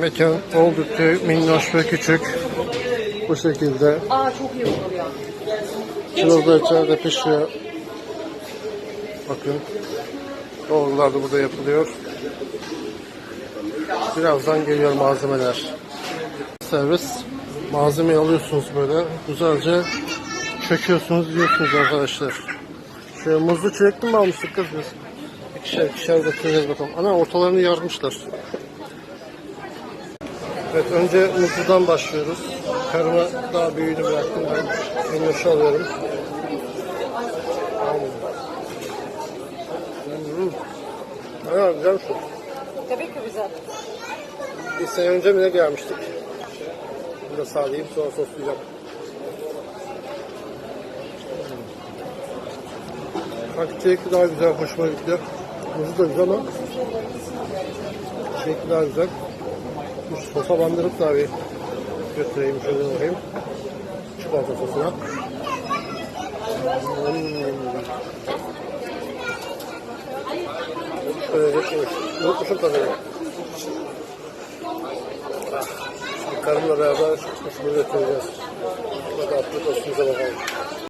Mekan oldukça minnoş ve küçük. Bu şekilde. Aa çok iyi olur ya. Şurada içeride pişiyor. Bakın. Doğrular da burada yapılıyor. Birazdan geliyor malzemeler. Servis. Malzemeyi alıyorsunuz böyle. Güzelce çöküyorsunuz, yiyorsunuz arkadaşlar. Şöyle muzlu çilekli mi almıştık kız biz? İkişer ikişer götüreceğiz bakalım. Ana ortalarını yarmışlar. Evet önce muzludan başlıyoruz. Karıma daha büyüğünü bıraktım ben. Minnoşu alıyorum. Ha, güzel şu. Tabii ki güzel. Bir sene önce mi ne gelmiştik? Bunu da sağlayayım sonra soslayacağım. Sanki çilekli daha güzel, hoşuma gitti. Muzu da güzel ama çilekli daha güzel. Sosa bandırıp da bir götüreyim şöyle bakayım. Çikolata sosuna. Hmm. Şöyle beklemiş. Unutmuşum tadını. Karımla beraber böyle götüreceğiz. Hadi atlık olsun bakalım.